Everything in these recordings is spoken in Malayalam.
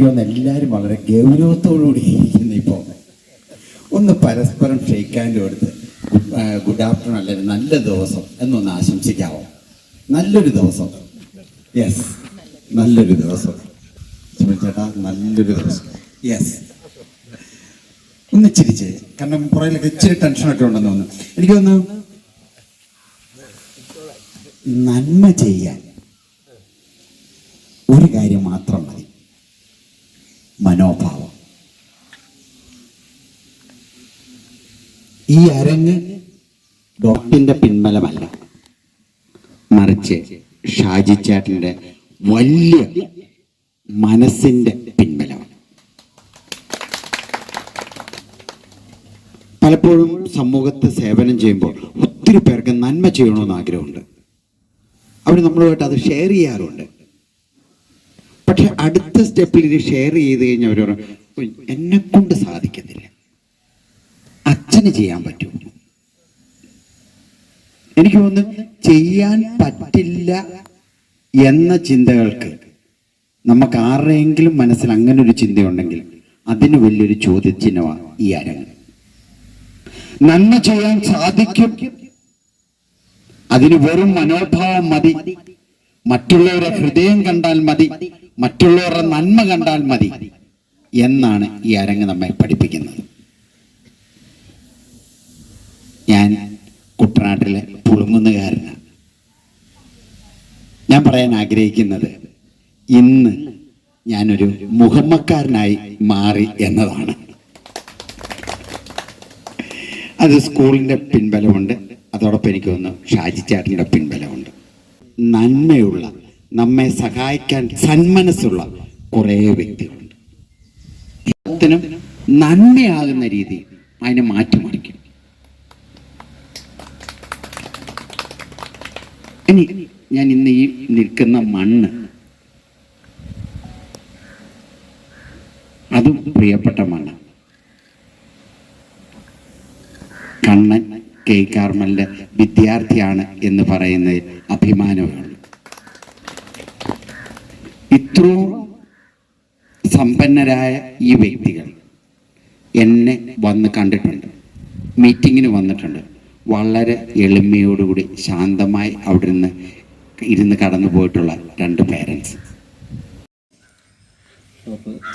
തോന്നുന്നു എല്ലാവരും വളരെ ഗൗരവത്തോടുകൂടി ഇരിക്കുന്നു ഇപ്പോൾ. ഒന്ന് പരസ്പരം ഷെയ്ക്ക് ഹാൻഡ് കൊടുത്ത് ഗുഡ് ആഫ്റ്റർനൂൺ അല്ലെങ്കിൽ നല്ല ദിവസം എന്നൊന്ന് ആശംസിക്കാവോ? നല്ലൊരു ദിവസം. യെസ് നല്ലൊരു ദിവസം. ചേട്ടാ നല്ലൊരു ദിവസം. യെസ് ഒന്ന് ചിരിച്ച് കാരണം പുറകിലൊക്കെ ഇച്ചിരി ടെൻഷനൊക്കെ ഉണ്ടെന്ന് തോന്നുന്നു. എനിക്ക് തോന്നുന്നു നന്മ ചെയ്യാൻ ഒരു കാര്യം മാത്രം മതി മനോഭാവം. ഈ അരങ്ങ് ഡോക്ടറിന്റെ പിൻബലമല്ല. മറിച്ച് ഷാജി ചേട്ടന്റെ വലിയ മനസ്സിന്റെ പിൻബലമാണ്. പലപ്പോഴും സമൂഹത്ത് സേവനം ചെയ്യുമ്പോൾ ഒത്തിരി പേർക്ക് നന്മ ചെയ്യണമെന്ന് ആഗ്രഹമുണ്ട്. അവർ നമ്മളുമായിട്ട് അത് ഷെയർ ചെയ്യാറുണ്ട്. പക്ഷെ അടുത്ത സ്റ്റെപ്പിൽ ഇത് ഷെയർ ചെയ്ത് കഴിഞ്ഞാൽ അവർ എന്നെ കൊണ്ട് സാധിക്കത്തില്ല അച്ഛന് ചെയ്യാൻ പറ്റൂ എനിക്ക് തോന്നുന്നു ചെയ്യാൻ പറ്റില്ല എന്ന ചിന്തകൾക്ക് നമുക്ക് ആരുടെയെങ്കിലും മനസ്സിൽ അങ്ങനെ ഒരു ചിന്തയുണ്ടെങ്കിൽ അതിന് വലിയൊരു ചോദ്യചിഹ്നമാണ് ഈ അരങ്ങ്. നന്മ ചെയ്യാൻ സാധിക്കും. അതിന് വെറും മനോഭാവം മതി. മറ്റുള്ളവരുടെ ഹൃദയം കണ്ടാൽ മതി. മറ്റുള്ളവരുടെ നന്മ കണ്ടാൽ മതി എന്നാണ് ഈ അരങ്ങ് നമ്മെ പഠിപ്പിക്കുന്നത്. ഞാൻ കുട്ടനാട്ടിലെ പുളുങ്ങുന്നുകാരനാണ് ഞാൻ പറയാൻ ആഗ്രഹിക്കുന്നത് ഇന്ന് ഞാനൊരു മുഹമ്മക്കാരനായി മാറി എന്നതാണ്. അത് സ്കൂളിന്റെ പിൻബലമുണ്ട്. അതോടൊപ്പം എനിക്ക് തോന്നുന്നു ഷാജി ചാട്ടിന്റെ പിൻബലമുണ്ട്. നന്മയുള്ള നമ്മെ സഹായിക്കാൻ സന്മനസ്സുള്ള കുറേ വ്യക്തികളുണ്ട്. എല്ലാത്തിനും നന്മയാകുന്ന രീതി അതിനെ മാറ്റിമറിക്കും. ഇനി ഞാൻ ഇന്ന് ഈ നിൽക്കുന്ന മണ്ണ് അതും പ്രിയപ്പെട്ട മണ്ണ്. കണ്ണൻ കെ കാർമലിന്റെ വിദ്യാർത്ഥിയാണ് എന്ന് പറയുന്നതിൽ അഭിമാനമാണ് ഇത്രയും സമ്പന്നരായ ഈ വ്യക്തികൾ എന്നെ വന്ന് കണ്ടിട്ടുണ്ട്. മീറ്റിങ്ങിന് വന്നിട്ടുണ്ട്. വളരെ എളിമയോടുകൂടി ശാന്തമായി അവിടെ നിന്ന് ഇരുന്ന് കടന്നു പോയിട്ടുള്ള രണ്ട് പേരൻസ്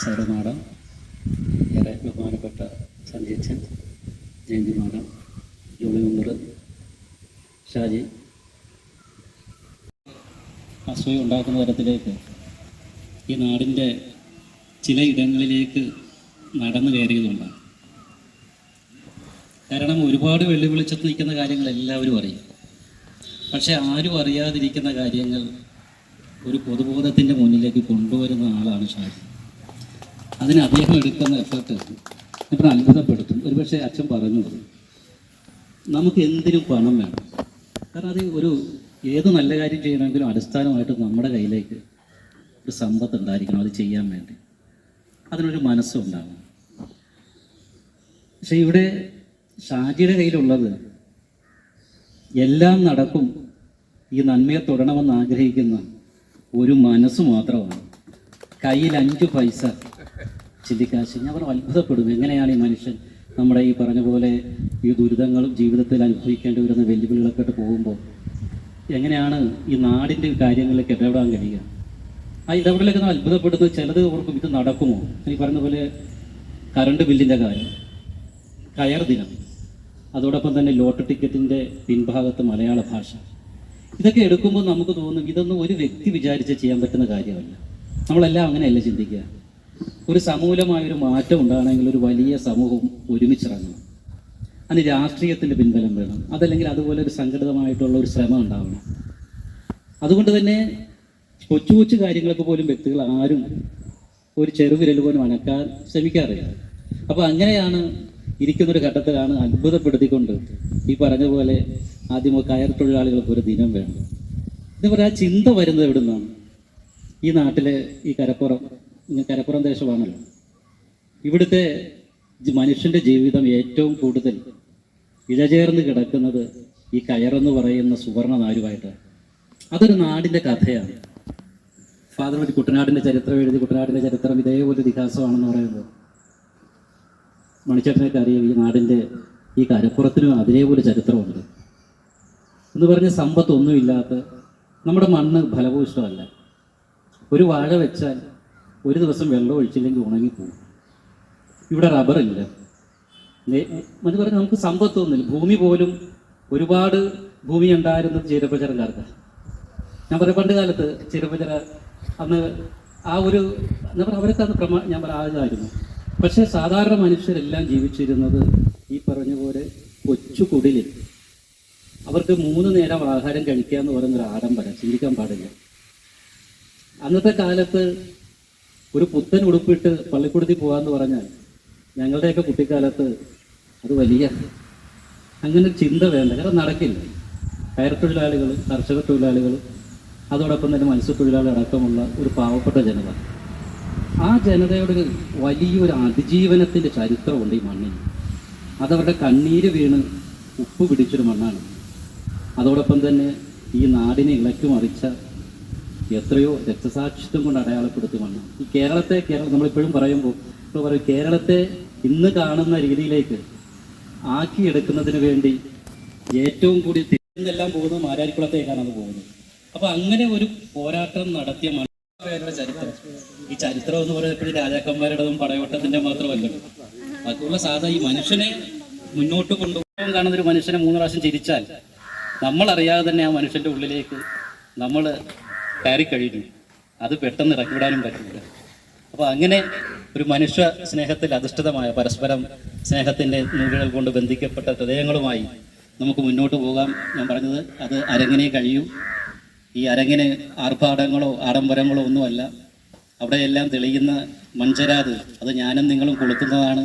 സാറ് മാഡം ഏറെ ജയന്തി മാഡം ജോളി ഷാജി. അസൂയ ഉണ്ടാക്കുന്ന തരത്തിലേക്ക് ഈ നാടിന്റെ ചില ഇടങ്ങളിലേക്ക് നടന്നു കയറിയതുകൊണ്ടാണ് കാരണം ഒരുപാട് വെല്ലുവിളിച്ചത്ത് നിൽക്കുന്ന കാര്യങ്ങൾ എല്ലാവരും അറിയും. പക്ഷെ ആരും അറിയാതിരിക്കുന്ന കാര്യങ്ങൾ ഒരു പൊതുബോധത്തിന്റെ മുന്നിലേക്ക് കൊണ്ടുവരുന്ന ആളാണ് ഷാജി. അതിന് അദ്ദേഹം എടുക്കുന്ന എഫേർട്ട് ഇപ്പോൾ അത്ഭുതപ്പെടുത്തും. ഒരുപക്ഷെ അച്ഛൻ പറഞ്ഞത് നമുക്ക് എന്തിനും പണം വേണം. കാരണം അത് ഒരു ഏത് നല്ല കാര്യം ചെയ്യണമെങ്കിലും അടിസ്ഥാനമായിട്ട് നമ്മുടെ കയ്യിലേക്ക് ഒരു സമ്പത്ത് ഉണ്ടായിരിക്കണം അത് ചെയ്യാൻ വേണ്ടി. അതിനൊരു മനസ്സും ഉണ്ടാവണം പക്ഷെ ഇവിടെ ഷാജിയുടെ കയ്യിലുള്ളത് എല്ലാം നടക്കും ഈ നന്മയെ തുടരണമെന്ന് ആഗ്രഹിക്കുന്ന ഒരു മനസ്സ് മാത്രമാണ്. കയ്യിൽ അഞ്ച് പൈസ ചിന്തിക്കാശ്. ഞാൻ പറഞ്ഞു അത്ഭുതപ്പെടും. എങ്ങനെയാണ് ഈ മനുഷ്യൻ നമ്മുടെ ഈ പറഞ്ഞ പോലെ ഈ ദുരിതങ്ങളും ജീവിതത്തിൽ അനുഭവിക്കേണ്ടി വരുന്ന വെല്ലുവിളികളൊക്കെ പോകുമ്പോൾ എങ്ങനെയാണ് ഈ നാടിന്റെ കാര്യങ്ങളിലേക്ക് ഇടപെടാൻ കഴിയുക? ആ ഇടപെടലൊക്കെ നമ്മൾ അത്ഭുതപ്പെടുന്നത് ചിലത് ഓർക്കും ഇത് നടക്കുമോ? ഈ പറഞ്ഞ പോലെ കറണ്ട് ബില്ലിന്റെ കാര്യം. കയർ ദിനം. അതോടൊപ്പം തന്നെ ലോട്ട് ടിക്കറ്റിന്റെ പിൻഭാഗത്ത് മലയാള ഭാഷ. ഇതൊക്കെ എടുക്കുമ്പോൾ നമുക്ക് തോന്നും ഇതൊന്നും ഒരു വ്യക്തി വിചാരിച്ച് ചെയ്യാൻ പറ്റുന്ന കാര്യമല്ല. നമ്മളെല്ലാം അങ്ങനെയല്ല ചിന്തിക്കുക? ഒരു സമൂലമായൊരു മാറ്റം ഉണ്ടാകണമെങ്കിൽ ഒരു വലിയ സമൂഹം ഒരുമിച്ചിറങ്ങണം. അതിന് രാഷ്ട്രീയത്തിന്റെ പിൻബലം വേണം. അതല്ലെങ്കിൽ അതുപോലെ ഒരു സംഘടിതമായിട്ടുള്ള ഒരു ശ്രമം ഉണ്ടാവണം. അതുകൊണ്ട് തന്നെ കൊച്ചു കൊച്ചു കാര്യങ്ങളൊക്കെ പോലും വ്യക്തികൾ ആരും ഒരു ചെറുവിരൽ പോലും അനക്കാൻ ശ്രമിക്കാറില്ല. അപ്പോൾ അങ്ങനെയാണ് ഇരിക്കുന്നൊരു ഘട്ടത്തിലാണ് അത്ഭുതപ്പെടുത്തിക്കൊണ്ട് ഈ പറഞ്ഞ പോലെ ആദ്യം കയർ തൊഴിലാളികൾക്ക് ഒരു ദിനം വേണം. ഇത് പറയാ ചിന്ത വരുന്നത് എവിടെ നിന്നാണ് ഈ നാട്ടിലെ ഈ കരപ്പുറം കരപ്പുറം ദേശമാണല്ലോ. ഇവിടുത്തെ മനുഷ്യന്റെ ജീവിതം ഏറ്റവും കൂടുതൽ ഇഴചേർന്ന് കിടക്കുന്നത് ഈ കയറെന്ന് പറയുന്ന സുവർണ നാരുമായിട്ടാണ് അതൊരു നാടിന്റെ കഥയാണ്. ഫാദർ ഒരു കുട്ടനാടിന്റെ ചരിത്രം എഴുതി കുട്ടനാടിന്റെ ചരിത്രം ഇതേപോലെ ഇതിഹാസമാണെന്ന് പറയുന്നത്. മണിച്ചേട്ടനൊക്കെ അറിയാം ഈ നാടിന്റെ ഈ കരപ്പുറത്തിനും അതേപോലെ ചരിത്രമുണ്ട്. എന്ന് പറഞ്ഞ സമ്പത്തൊന്നുമില്ലാത്ത നമ്മുടെ മണ്ണ് ഫലഭൂഷ്ടമല്ല ഒരു വാഴ വെച്ചാൽ ഒരു ദിവസം വെള്ളം ഒഴിച്ചില്ലെങ്കിൽ ഉണങ്ങിപ്പോകും ഇവിടെ റബ്ബറില്ല. മറ്റു പറഞ്ഞാൽ നമുക്ക് സമ്പത്തൊന്നുമില്ല. ഭൂമി പോലും ഒരുപാട് ഭൂമി ഉണ്ടായിരുന്നത് ചീരപ്പചരക്കാർക്ക് ഞാൻ പറയാം പണ്ട് കാലത്ത് ചീരപ്പച്ചറ അന്ന് ആ ഒരു എന്താ പറയുക അവരൊക്കെ അന്ന് പ്രമാ ഞാൻ പറയാം ആയതായിരുന്നു പക്ഷേ സാധാരണ മനുഷ്യരെല്ലാം ജീവിച്ചിരുന്നത് ഈ പറഞ്ഞ പോലെ കൊച്ചു കുടിലിൽ. അവർക്ക് മൂന്ന് നേരം ആഹാരം കഴിക്കുക എന്ന് പറയുന്നൊരു ആഡംബരം ചിന്തിക്കാൻ പാടില്ല. അന്നത്തെ കാലത്ത് ഒരു പുത്തൻ ഉടുപ്പിട്ട് പള്ളിക്കൂടത്തിൽ പോകാന്ന് പറഞ്ഞാൽ ഞങ്ങളുടെയൊക്കെ കുട്ടിക്കാലത്ത് അത് വലിയ അങ്ങനെ ചിന്ത വേണ്ട. കാരണം നടക്കില്ല. കയർ തൊഴിലാളികൾ കർഷക തൊഴിലാളികൾ അതോടൊപ്പം തന്നെ മത്സ്യത്തൊഴിലാളി അടക്കമുള്ള ഒരു പാവപ്പെട്ട ജനത. ആ ജനതയുടെ വലിയൊരു അതിജീവനത്തിന്റെ ചരിത്രമുണ്ട് ഈ മണ്ണിൽ. അതവരുടെ കണ്ണീര് വീണ് ഉപ്പ് പിടിച്ചൊരു മണ്ണാണ്. അതോടൊപ്പം തന്നെ ഈ നാടിനെ ഇളക്കി മറിച്ച എത്രയോ രക്തസാക്ഷിത്വം കൊണ്ട് അടയാളപ്പെടുത്തിയ മണ്ണ്. ഈ കേരളത്തെ കേരളം നമ്മളിപ്പോഴും പറയുമ്പോൾ ഇപ്പോൾ പറയും കേരളത്തെ ഇന്ന് കാണുന്ന രീതിയിലേക്ക് ആക്കിയെടുക്കുന്നതിന് വേണ്ടി ഏറ്റവും കൂടി തിരിഞ്ഞെല്ലാം പോകുന്നത് മാരാരിക്കുളത്തേക്കാണ് അത് പോകുന്നത്. അപ്പൊ അങ്ങനെ ഒരു പോരാട്ടം നടത്തിയ മണ്ണ് ചരിത്രം. ഈ ചരിത്രം എന്ന് പറയുന്നത് എപ്പോഴും രാജാക്കന്മാരുടെതും പടയോട്ടത്തിന്റെ മാത്രമല്ല. അതുള്ള സാധാ ഈ മനുഷ്യനെ മുന്നോട്ട് കൊണ്ടുപോകാൻ കാണുന്ന ഒരു മനുഷ്യനെ മൂന്ന് പ്രാവശ്യം ചിരിച്ചാൽ നമ്മളറിയാതെ തന്നെ ആ മനുഷ്യന്റെ ഉള്ളിലേക്ക് നമ്മൾ കയറി കഴിഞ്ഞു അത് പെട്ടെന്ന് ഇറക്കിവിടാനും പറ്റില്ല. അപ്പൊ അങ്ങനെ ഒരു മനുഷ്യ സ്നേഹത്തിൽ അധിഷ്ഠിതമായ പരസ്പരം സ്നേഹത്തിന്റെ നൂലുകൾ കൊണ്ട് ബന്ധിക്കപ്പെട്ട ഹൃദയങ്ങളുമായി നമുക്ക് മുന്നോട്ട് പോകാം. ഞാൻ പറഞ്ഞത് അത് അരങ്ങനെ കഴിയൂ. ഈ അരങ്ങിന് ആർഭാടങ്ങളോ ആഡംബരങ്ങളോ ഒന്നുമല്ല. അവിടെയെല്ലാം തെളിയുന്ന മൺചരാത് അത് ഞാനും നിങ്ങളും കൊളുത്തുന്നതാണ്.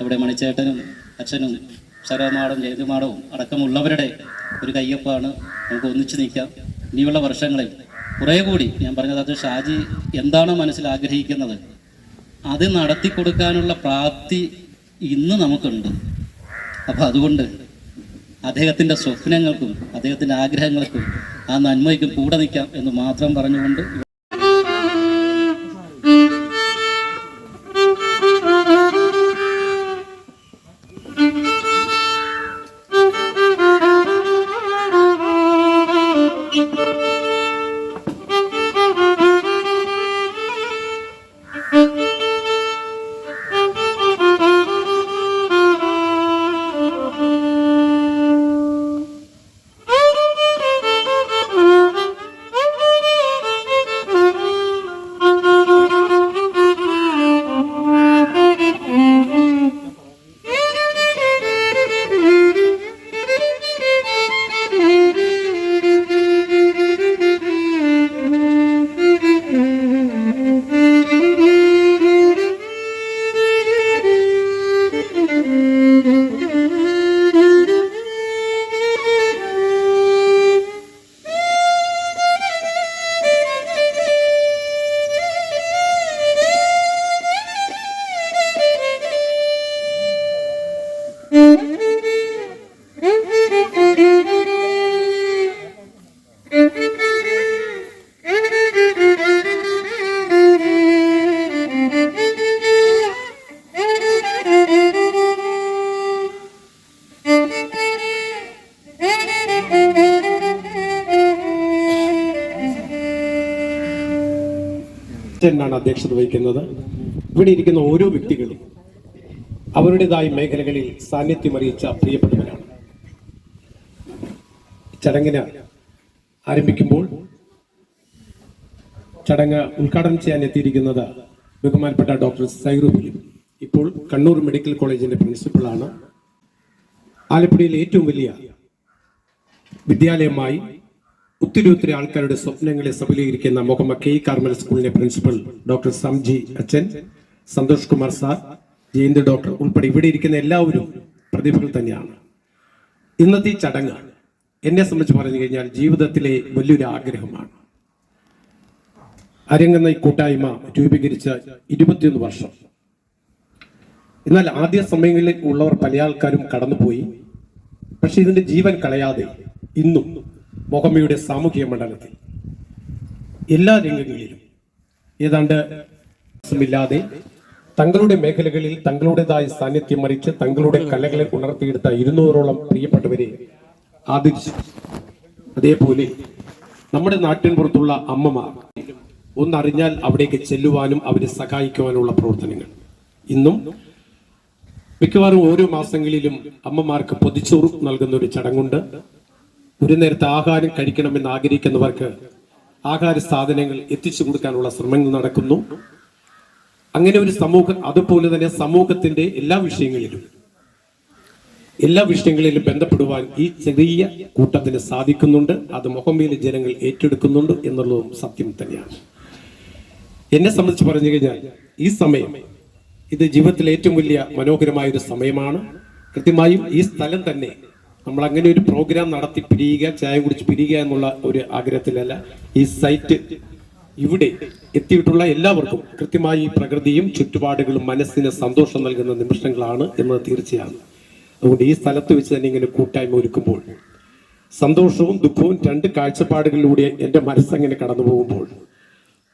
അവിടെ മണിച്ചേട്ടനും അച്ഛനും ശരമാടും ജയതുമാടവും അടക്കമുള്ളവരുടെ ഒരു കയ്യൊപ്പാണ്. നമുക്ക് ഒന്നിച്ചു നിൽക്കാം. ഇനിയുള്ള വർഷങ്ങളിൽ കുറേ കൂടി ഞാൻ പറഞ്ഞത് അത് ഷാജി എന്താണോ മനസ്സിൽ ആഗ്രഹിക്കുന്നത് അത് നടത്തി കൊടുക്കാനുള്ള പ്രാപ്തി ഇന്ന് നമുക്കുണ്ട്. അപ്പോൾ അതുകൊണ്ട് അദ്ദേഹത്തിന്റെ സ്വപ്നങ്ങൾക്കും അദ്ദേഹത്തിന്റെ ആഗ്രഹങ്ങൾക്കും ആ നന്മയ്ക്കും കൂടെ നിൽക്കാം എന്ന് മാത്രം പറഞ്ഞുകൊണ്ട് എന്നാണ് അധ്യക്ഷത വഹിക്കുന്നത്. ഇവിടെ ഇരിക്കുന്ന ഓരോ വ്യക്തികളും അവരുടേതായ മേഖലകളിൽ സാന്നിധ്യം അറിയിച്ച പ്രിയപ്പെട്ടവരാണ്. ചടങ്ങിന് ആരംഭിക്കുമ്പോൾ ചടങ്ങ് ഉദ്ഘാടനം ചെയ്യാൻ എത്തിയിരിക്കുന്നത് ബഹുമാനപ്പെട്ട ഡോക്ടർ സൈറു ഫിലിപ്പ് ഇപ്പോൾ കണ്ണൂർ മെഡിക്കൽ കോളേജിന്റെ പ്രിൻസിപ്പളാണ്. ആലപ്പുഴയിലെ ഏറ്റവും വലിയ വിദ്യാലയമായി ഒത്തിരി ഒത്തിരി ആൾക്കാരുടെ സ്വപ്നങ്ങളെ സഫലീകരിക്കുന്ന മുഹമ്മദ് കെ കാർമൽ സ്കൂളിന്റെ പ്രിൻസിപ്പൽ ഡോക്ടർ സംജി അച്ഛൻ സന്തോഷ് കുമാർ സാർ ജയന്ത് ഡോക്ടർ ഉൾപ്പെടെ ഇവിടെ ഇരിക്കുന്ന എല്ലാവരും പ്രതിഭകൾ തന്നെയാണ്. ഇന്നത്തെ ചടങ്ങ് എന്നെ സംബന്ധിച്ച് പറഞ്ഞു കഴിഞ്ഞാൽ ജീവിതത്തിലെ വലിയൊരു ആഗ്രഹമാണ്. അരങ്ങെന്ന ഈ കൂട്ടായ്മ രൂപീകരിച്ച ഇരുപത്തിയൊന്ന് വർഷം. എന്നാൽ ആദ്യ സമയങ്ങളിൽ ഉള്ളവർ പല ആൾക്കാരും കടന്നുപോയി. പക്ഷെ ഇതിന്റെ ജീവൻ കളയാതെ ഇന്നും മൊഹമ്മയുടെ സാമൂഹിക മണ്ഡലത്തിൽ എല്ലാ രംഗങ്ങളിലും ഏതാണ്ട് ഇല്ലാതെ തങ്ങളുടെ മേഖലകളിൽ തങ്ങളുടേതായ സാന്നിധ്യം മറിച്ച് തങ്ങളുടെ കലകളെ ഉണർത്തിയെടുത്ത ഇരുന്നൂറോളം പ്രിയപ്പെട്ടവരെ ആദരിച്ചു. അതേപോലെ നമ്മുടെ നാട്ടിൻ പുറത്തുള്ള അമ്മമാർ ഒന്നറിഞ്ഞാൽ അവിടേക്ക് ചെല്ലുവാനും അവരെ സഹായിക്കുവാനുള്ള പ്രവർത്തനങ്ങൾ. ഇന്നും മിക്കവാറും ഓരോ മാസങ്ങളിലും അമ്മമാർക്ക് പൊതിച്ചോറ് നൽകുന്ന ഒരു ചടങ്ങുണ്ട്. ഒരു നേരത്തെ ആഹാരം കഴിക്കണമെന്ന് ആഗ്രഹിക്കുന്നവർക്ക് ആഹാര സാധനങ്ങൾ എത്തിച്ചു കൊടുക്കാനുള്ള ശ്രമങ്ങൾ നടക്കുന്നു. അങ്ങനെ ഒരു സമൂഹം അതുപോലെ തന്നെ സമൂഹത്തിന്റെ എല്ലാ വിഷയങ്ങളിലും എല്ലാ വിഷയങ്ങളിലും ബന്ധപ്പെടുവാൻ ഈ ചെറിയ കൂട്ടത്തിന് സാധിക്കുന്നുണ്ട്. അത് മുഹമ്മയിലെ ജനങ്ങൾ ഏറ്റെടുക്കുന്നുണ്ട് എന്നുള്ളതും സത്യം തന്നെയാണ്. എന്നെ സംബന്ധിച്ച് പറഞ്ഞു കഴിഞ്ഞാൽ ഈ സമയം ഇത് ജീവിതത്തിലെ ഏറ്റവും വലിയ മനോഹരമായ ഒരു സമയമാണ്. കൃത്യമായും ഈ സ്ഥലം തന്നെ നമ്മൾ അങ്ങനെ ഒരു പ്രോഗ്രാം നടത്തി പിരിയുക ചായ കുടിച്ച് പിരിയുക എന്നുള്ള ഒരു ആഗ്രഹത്തിലല്ല. ഈ സൈറ്റ് ഇവിടെ എത്തിയിട്ടുള്ള എല്ലാവർക്കും കൃത്യമായി പ്രകൃതിയും ചുറ്റുപാടുകളും മനസ്സിന് സന്തോഷം നൽകുന്ന നിമിഷങ്ങളാണ് എന്നത് തീർച്ചയാണ്. അതുകൊണ്ട് ഈ സ്ഥലത്ത് വെച്ച് തന്നെ ഇങ്ങനെ കൂട്ടായ്മ ഒരുക്കുമ്പോൾ സന്തോഷവും ദുഃഖവും രണ്ട് കാഴ്ചപ്പാടുകളിലൂടെ എന്റെ മനസ്സങ്ങനെ കടന്നു പോകുമ്പോൾ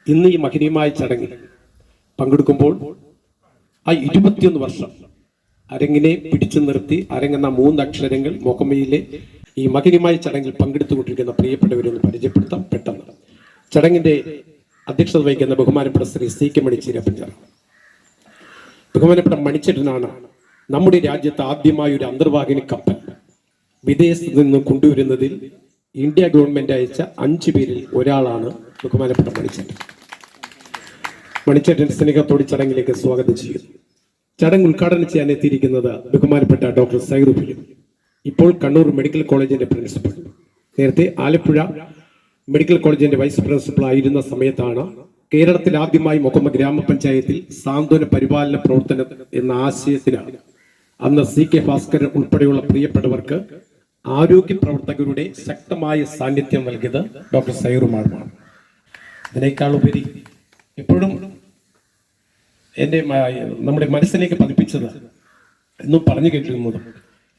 ഇന്ന് ഈ മഹനീയമായ ചടങ്ങിൽ പങ്കെടുക്കുമ്പോൾ ആ ഇരുപത്തിയൊന്ന് വർഷം അരങ്ങിനെ പിടിച്ചു നിർത്തി അരങ്ങെന്ന മൂന്നക്ഷരങ്ങൾ മുഖമയിലെ ഈ മകനിമായ ചടങ്ങിൽ പങ്കെടുത്തുകൊണ്ടിരിക്കുന്ന പ്രിയപ്പെട്ടവരൊന്ന് പരിചയപ്പെടുത്താം. പെട്ടെന്ന്. ചടങ്ങിന്റെ അധ്യക്ഷത വഹിക്കുന്ന ബഹുമാനപ്പെട്ട ശ്രീ സി കെ മണി പഞ്ചർ ബഹുമാനപ്പെട്ട മണിച്ചേട്ടനാണ് നമ്മുടെ രാജ്യത്ത് ആദ്യമായ ഒരു അന്തർവാഹിനി കപ്പൽ വിദേശത്ത് നിന്ന് കൊണ്ടുവരുന്നതിൽ ഇന്ത്യ ഗവൺമെന്റ് അയച്ച അഞ്ചു പേരിൽ ഒരാളാണ് ബഹുമാനപ്പെട്ട മണിച്ചേട്ടൻ. മണിച്ചേട്ടൻ സ്നേഹത്തോട് ചടങ്ങിലേക്ക് സ്വാഗതം ചെയ്യുന്നു. ചടങ്ങ് ഉദ്ഘാടനം ചെയ്യാൻ എത്തിയിരിക്കുന്നത് ബഹുമാനപ്പെട്ട ഡോക്ടർ സൈറുഫിലും ഇപ്പോൾ കണ്ണൂർ മെഡിക്കൽ കോളേജിന്റെ പ്രിൻസിപ്പൽ നേരത്തെ ആലപ്പുഴ മെഡിക്കൽ കോളേജിന്റെ വൈസ് പ്രിൻസിപ്പൽ ആയിരുന്ന സമയത്താണ് കേരളത്തിൽ ആദ്യമായി മുഖമ്മ ഗ്രാമപഞ്ചായത്തിൽ സാന്ത്വന പരിപാലന പ്രവർത്തനം എന്ന ആശയത്തിന് അന്ന് സി കെ ഭാസ്കരൻ ഉൾപ്പെടെയുള്ള പ്രിയപ്പെട്ടവർക്ക് ആരോഗ്യ പ്രവർത്തകരുടെ ശക്തമായ സാന്നിധ്യം നൽകിയത് ഡോക്ടർ സൈറുമാണ്. അതിനേക്കാൾ ഉപരി എപ്പോഴും എന്റെ നമ്മുടെ മനസ്സിലേക്ക് പതിപ്പിച്ചത് എന്നും പറഞ്ഞു കേട്ടിരുന്നത്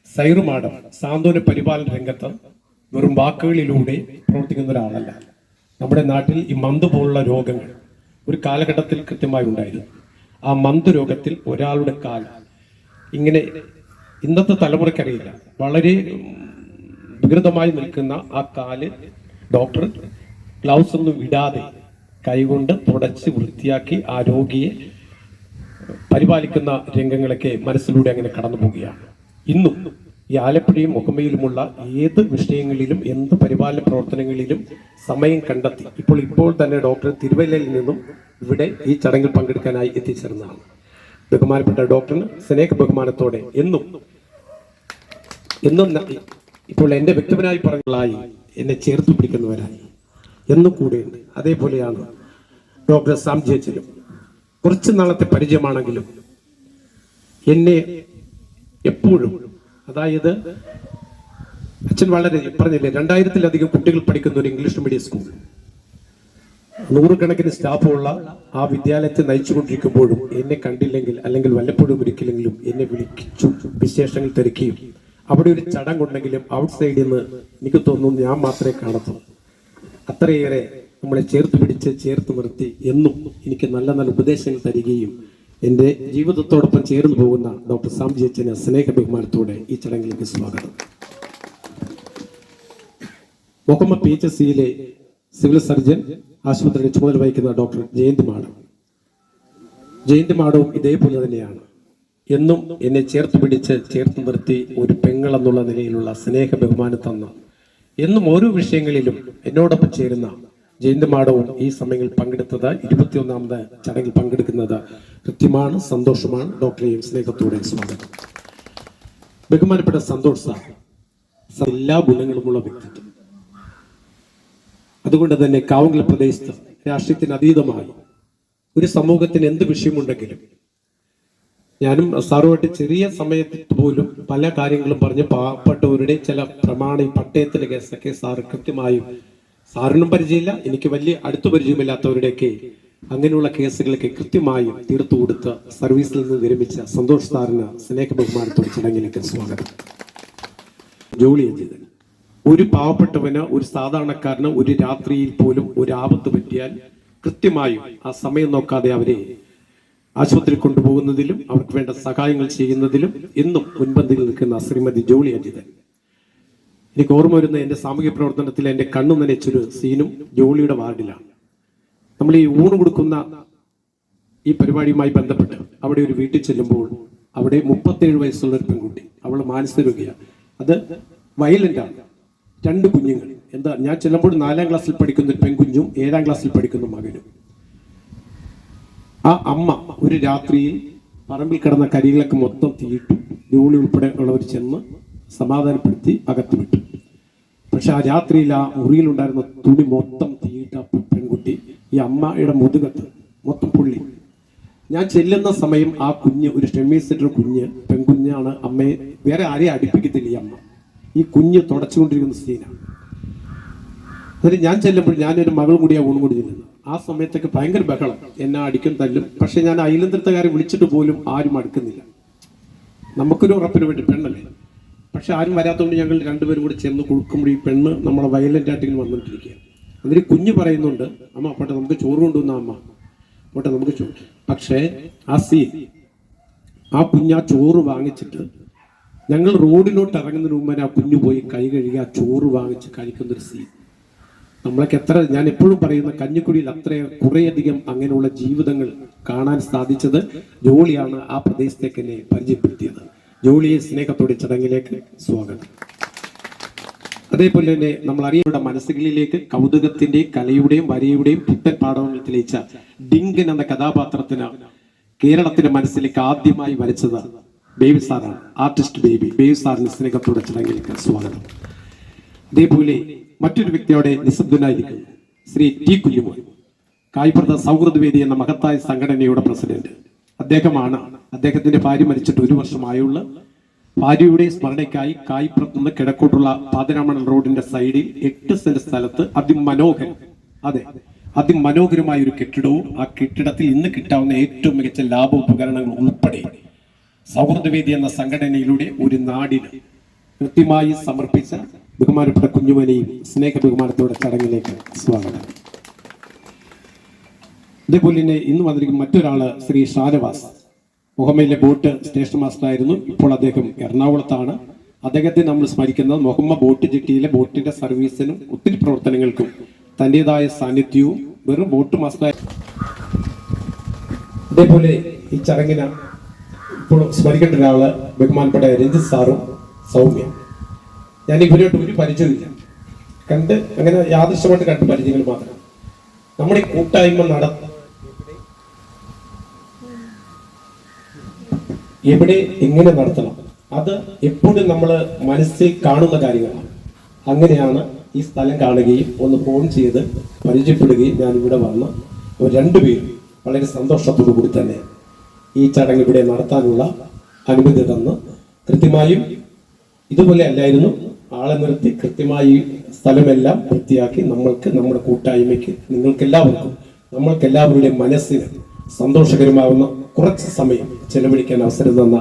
സൈറു മാഡം സാന്ത്വന പരിപാലന രംഗത്ത് വെറും വാക്കുകളിലൂടെ പ്രവർത്തിക്കുന്ന ഒരാളല്ല. നമ്മുടെ നാട്ടിൽ ഈ മന്ത് പോലുള്ള രോഗങ്ങൾ ഒരു കാലഘട്ടത്തിൽ കൃത്യമായി ഉണ്ടായിരുന്നു. ആ മന്ത് രോഗത്തിൽ ഒരാളുടെ കാൽ ഇങ്ങനെ ഇന്നത്തെ തലമുറയ്ക്കറിയില്ല വളരെ വികൃതമായി നിൽക്കുന്ന ആ കാൽ ഡോക്ടർ ഗ്ലൗസ് ഒന്നും ഇടാതെ കൈകൊണ്ട് തുടച്ച് വൃത്തിയാക്കി ആ രോഗിയെ പരിപാലിക്കുന്ന രംഗങ്ങളൊക്കെ മനസ്സിലൂടെ അങ്ങനെ കടന്നു പോവുകയാണ്. ഇന്നും ഈ ആലപ്പുഴയും മുഖമയിലുമുള്ള ഏത് വിഷയങ്ങളിലും എന്ത് പരിപാലന പ്രവർത്തനങ്ങളിലും സമയം കണ്ടെത്തി ഇപ്പോൾ ഇപ്പോൾ തന്നെ ഡോക്ടർ തിരുവല്ലയിൽ നിന്നും ഇവിടെ ഈ ചടങ്ങിൽ പങ്കെടുക്കാനായി എത്തിച്ചേർന്നതാണ്. ബഹുമാനപ്പെട്ട ഡോക്ടറിന് സ്നേഹ ബഹുമാനത്തോടെ എന്നും എന്നും ഇപ്പോൾ എന്റെ വ്യക്തിപരമായി പറഞ്ഞായി എന്നെ ചേർത്ത് പിടിക്കുന്നവരായി. എന്നും കൂടെയുണ്ട്. അതേപോലെയാണ് ഡോക്ടർ സാം കുറച്ച് നാളത്തെ പരിചയമാണെങ്കിലും എന്നെ എപ്പോഴും അതായത് അച്ഛൻ വളരെ പറഞ്ഞില്ലേ രണ്ടായിരത്തിലധികം കുട്ടികൾ പഠിക്കുന്ന ഒരു ഇംഗ്ലീഷ് മീഡിയം സ്കൂൾ. നൂറുകണക്കിന് സ്റ്റാഫുള്ള ആ വിദ്യാലയത്തെ നയിച്ചുകൊണ്ടിരിക്കുമ്പോഴും എന്നെ കണ്ടില്ലെങ്കിൽ അല്ലെങ്കിൽ വല്ലപ്പോഴും ഒരിക്കലെങ്കിലും എന്നെ വിളിച്ചു വിശേഷങ്ങൾ തിരക്കുകയും അവിടെ ഒരു ചടങ്ങുണ്ടെങ്കിലും ഔട്ട് സൈഡിൽ നിന്ന് എനിക്ക് തോന്നുന്നു ഞാൻ മാത്രമേ കാണത്തുള്ളൂ. അത്രയേറെ നമ്മളെ ചേർത്ത് പിടിച്ച് ചേർത്ത് നിർത്തി എന്നും എനിക്ക് നല്ല നല്ല ഉപദേശങ്ങൾ തരികയും എന്റെ ജീവിതത്തോടൊപ്പം ചേർന്ന് പോകുന്ന ഡോക്ടർ സാംജി അച്ഛനെ സ്നേഹ ബഹുമാനത്തോടെ ഈ ചടങ്ങിലേക്ക് സ്വാഗതം. ഒക്കമ്മ പി എച്ച് എസ് സിയിലെ സിവിൽ സർജൻ ആശുപത്രിയുടെ ചുമതല വഹിക്കുന്ന ഡോക്ടർ ജയന്ത് മാഡം. ജയന്ത് മാഡവും ഇതേപോലെ തന്നെയാണ്. എന്നും എന്നെ ചേർത്ത് പിടിച്ച് ചേർത്ത് നിർത്തി ഒരു പെങ്ങൾ എന്നുള്ള നിലയിലുള്ള സ്നേഹ ബഹുമാനം തന്ന എന്നും ഓരോ വിഷയങ്ങളിലും എന്നോടൊപ്പം ചേരുന്ന ജയന്ത് മാഡവും ഈ സമയങ്ങളിൽ പങ്കെടുത്തത് ഇരുപത്തിയൊന്നാമത് ചടങ്ങിൽ പങ്കെടുക്കുന്നത് കൃത്യമാണ് സന്തോഷമാണ്. ഡോക്ടറെയും സ്നേഹത്തോടെ സ്വാഗതം. ബഹുമാനപ്പെട്ട സന്തോഷ് സാർ സാർ എല്ലാ ഗുണങ്ങളുമുള്ള വ്യക്തിത്വം. അതുകൊണ്ട് തന്നെ കാവുങ്കൽ പ്രദേശത്ത് രാഷ്ട്രീയത്തിന് അതീതമായി ഒരു സമൂഹത്തിന് എന്ത് വിഷയമുണ്ടെങ്കിലും ഞാനും സാറുമായിട്ട് ചെറിയ സമയത്ത് പോലും പല കാര്യങ്ങളും പറഞ്ഞ് പാവപ്പെട്ടവരുടെ ചില പ്രമാണി പട്ടയത്തിലെ കേസൊക്കെ സാറ് കൃത്യമായും സാറിനും പരിചയമില്ല എനിക്ക് വലിയ അടുത്തു പരിചയമില്ലാത്തവരുടെയൊക്കെ അങ്ങനെയുള്ള കേസുകളൊക്കെ കൃത്യമായി തീർത്തു കൊടുത്ത് സർവീസിൽ നിന്ന് വിരമിച്ച സന്തോഷ് സാറിന് സ്നേഹ ബഹുമാനത്തോടെ ചടങ്ങിലേക്ക് സ്വാഗതം. ജോലി ചെയ്തത് ഒരു പാവപ്പെട്ടവന് ഒരു സാധാരണക്കാരന് ഒരു രാത്രിയിൽ പോലും ഒരു ആപത്ത് പറ്റിയാൽ കൃത്യമായും ആ സമയം നോക്കാതെ അവരെ ആശുപത്രി കൊണ്ടുപോകുന്നതിലും അവർക്ക് വേണ്ട സഹായങ്ങൾ ചെയ്യുന്നതിലും എന്നും മുൻപന്തിയിൽ നിൽക്കുന്ന ശ്രീമതി ജോളി അജിതൻ എനിക്ക് ഓർമ്മ വരുന്ന എന്റെ സാമൂഹ്യ പ്രവർത്തനത്തിൽ എന്റെ കണ്ണു നനച്ചൊരു സീനും ജോളിയുടെ വാർഡിലാണ്. നമ്മൾ ഈ ഊണ് കൊടുക്കുന്ന ഈ പരിപാടിയുമായി ബന്ധപ്പെട്ട് അവിടെ ഒരു വീട്ടിൽ ചെല്ലുമ്പോൾ അവിടെ മുപ്പത്തേഴ് വയസ്സുള്ള ഒരു പെൺകുട്ടി അവൾ മാനസിക രോഗിയാണ് അത് വയലന്റ് ആണ്. രണ്ട് കുഞ്ഞുങ്ങൾ. എന്താ ഞാൻ ചെല്ലുമ്പോൾ നാലാം ക്ലാസ്സിൽ പഠിക്കുന്ന ഒരു പെൺകുഞ്ഞും ഏഴാം ക്ലാസ്സിൽ പഠിക്കുന്ന മകനും. ആ അമ്മ ഒരു രാത്രിയിൽ പറമ്പിൽ കിടന്ന കരികളൊക്കെ മൊത്തം തീയിട്ടു ജോളി ഉൾപ്പെടെ ഉള്ളവർ ചെന്ന് സമാധാനപ്പെടുത്തി അകത്ത് വിട്ടു പക്ഷെ ആ രാത്രിയിൽ ആ മുറിയിലുണ്ടായിരുന്ന തുണി മൊത്തം തീയിട്ട പെൺകുട്ടി ഈ അമ്മയുടെ മുതുകത്ത് മൊത്തം പുള്ളി. ഞാൻ ചെല്ലുന്ന സമയം ആ കുഞ്ഞ് ഒരു ഷെമീസിന്റെ കുഞ്ഞ് പെൺകുഞ്ഞാണ് അമ്മയെ വേറെ ആരെയും അടുപ്പിക്കത്തില്ല ഈ അമ്മ. ഈ കുഞ്ഞ് തുടച്ചുകൊണ്ടിരിക്കുന്ന സീനാണ് എന്നിട്ട് ഞാൻ ചെല്ലുമ്പോൾ ഞാനൊരു മകളും കൂടി ആ ഊണും കൂടി ചെല്ലുന്നു. ആ സമയത്തൊക്കെ ഭയങ്കര ബഹളം. എന്നാ അടിക്കും തല്ലും. പക്ഷെ ഞാൻ അയലന്തരത്തുകാരെ വിളിച്ചിട്ട് പോലും ആരും അടുക്കുന്നില്ല. നമുക്കൊരു ഉറപ്പിന് വേണ്ടി പെണ്ണല്ലേ? പക്ഷെ ആരും വരാത്തതുകൊണ്ട് ഞങ്ങൾ രണ്ടുപേരും കൂടി ചെന്ന് കൊടുക്കുമ്പോൾ ഈ പെണ്ണ് നമ്മളെ വയലന്റ് ആയിട്ട് വന്നുകൊണ്ടിരിക്കുക എന്നിട്ട് കുഞ്ഞ് പറയുന്നുണ്ട് അമ്മ പോട്ടെ നമുക്ക് ചോറ് കൊണ്ടുവന്ന അമ്മ. പോട്ടെ നമുക്ക് ചോറ് പക്ഷേ ആ സീൻ ആ കുഞ്ഞ് ആ ചോറ് വാങ്ങിച്ചിട്ട് ഞങ്ങൾ റോഡിലോട്ട് ഇറങ്ങുന്നതിന് മുമ്പ് ആ കുഞ്ഞു പോയി കൈ കഴുകി ആ ചോറ് വാങ്ങിച്ച് കഴിക്കുന്ന ഒരു സീൻ നമ്മളൊക്കെ എത്ര ഞാൻ എപ്പോഴും പറയുന്ന കഞ്ഞിക്കുടിയിൽ അത്ര കുറേയധികം അങ്ങനെയുള്ള ജീവിതങ്ങൾ കാണാൻ സാധിച്ചത് ജോളിയാണ് ആ പ്രദേശത്തേക്ക് എന്നെ പരിചയപ്പെടുത്തിയത്. ജോളിയെ സ്നേഹത്തോടെ ചടങ്ങിലേക്ക് സ്വാഗതം. അതേപോലെ തന്നെ നമ്മൾ അറിയപ്പെട്ട മനസ്സുകളിലേക്ക് കൗതുകത്തിന്റെയും കലയുടെയും വരയുടെയും പുത്തൻ പാഠങ്ങൾ തെളിയിച്ച ഡിങ്കൻ എന്ന കഥാപാത്രത്തിന് കേരളത്തിന്റെ മനസ്സിലേക്ക് ആദ്യമായി വരച്ചത് ബേബി സാറാണ്. ആർട്ടിസ്റ്റ് ബേബി ബേബി സാറിന് സ്നേഹത്തോടെ ചടങ്ങിലേക്ക് സ്വാഗതം. അതേപോലെ മറ്റൊരു വ്യക്തിയോടെ നിശബ്ദനായിരിക്കുന്നു ശ്രീ ടി കുഞ്ഞുമോൻ. കായ്പ്രത സൗഹൃദ വേദി എന്ന മഹത്തായ സംഘടനയുടെ പ്രസിഡന്റ്. അദ്ദേഹമാണ്. അദ്ദേഹത്തിന്റെ ഭാര്യ മരിച്ചിട്ട് ഒരു വർഷമായുള്ള. ഭാര്യയുടെ സ്മരണയ്ക്കായി കായ്പുറത്ത് നിന്ന് കിഴക്കോട്ടുള്ള പാതിരാമണൽ റോഡിന്റെ സൈഡിൽ എട്ട് സെന്റ് സ്ഥലത്ത് അതിമനോഹരം അതെ അതിമനോഹരമായ ഒരു കെട്ടിടവും ആ കെട്ടിടത്തിൽ ഇന്ന് കിട്ടാവുന്ന ഏറ്റവും മികച്ച ലാഭ ഉപകരണങ്ങൾ ഉൾപ്പെടെ. സൗഹൃദവേദി എന്ന സംഘടനയിലൂടെ ഒരു നാടിന് കൃത്യമായി സമർപ്പിച്ച ബഹുമാനപ്പെട്ട കുഞ്ഞുമനെയും സ്നേഹ ബഹുമാനത്തോടെ ചടങ്ങിലേക്ക് സ്വാഗതം. ഇതേപോലെ തന്നെ ഇന്ന് വന്നിരിക്കുന്ന മറ്റൊരാൾ ശ്രീ ഷാനവാസ്. മുഹമ്മയിലെ ബോട്ട് സ്റ്റേഷൻ മാസ്റ്റർ ആയിരുന്നു ഇപ്പോൾ അദ്ദേഹം എറണാകുളത്താണ്. അദ്ദേഹത്തെ നമ്മൾ സ്മരിക്കുന്നത് മുഹമ്മ ബോട്ട് ജെട്ടിയിലെ ബോട്ടിന്റെ സർവീസിനും ഒത്തിരി പ്രവർത്തനങ്ങൾക്കും തന്റേതായ സാന്നിധ്യവും വെറും ബോട്ട് മാസ്റ്റർ അതേപോലെ ഈ ചടങ്ങിന് ഇപ്പോൾ സ്മരിക്കേണ്ട ഒരാൾ ബഹുമാനപ്പെട്ട രഞ്ജിത് സാറും സൗമ്യ. ഞാൻ ഇവരോട്ട് ഒരു പരിചയമില്ല കണ്ട് അങ്ങനെ യാദൃശ്യമായിട്ട് കണ്ട് പരിചയങ്ങൾ മാത്രം. നമ്മുടെ കൂട്ടായ്മ നട എവിടെ എങ്ങനെ നടത്തണം? അത് എപ്പോഴും നമ്മൾ മനസ്സിൽ കാണുന്ന കാര്യങ്ങളാണ്. അങ്ങനെയാണ് ഈ സ്ഥലം കാണുകയും ഒന്ന് ഫോൺ ചെയ്ത് പരിചയപ്പെടുകയും ഞാൻ ഇവിടെ വന്ന് രണ്ടുപേരും വളരെ സന്തോഷത്തോടു കൂടി തന്നെ ഈ ചടങ്ങ് ഇവിടെ നടത്താനുള്ള അനുമതി തന്ന് കൃത്യമായും ഇതുപോലെ അല്ലായിരുന്നു. ആളെ നിർത്തി കൃത്യമായി സ്ഥലമെല്ലാം വൃത്തിയാക്കി നമ്മൾക്ക് നമ്മുടെ കൂട്ടായ്മയ്ക്ക് നിങ്ങൾക്കെല്ലാവർക്കും നമ്മൾക്കെല്ലാവരുടെയും മനസ്സിന് സന്തോഷകരമാകുന്ന കുറച്ച് സമയം ചെലവഴിക്കാൻ അവസരം തന്ന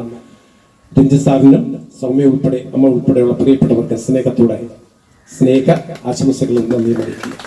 രഞ്ജിത് സാറിനും സൗമ്യ ഉൾപ്പെടെ അമ്മ ഉൾപ്പെടെയുള്ള പ്രിയപ്പെട്ടവർക്ക് സ്നേഹത്തോടെ സ്നേഹ ആശംസകളും നന്ദി അറിയിക്കുന്നു.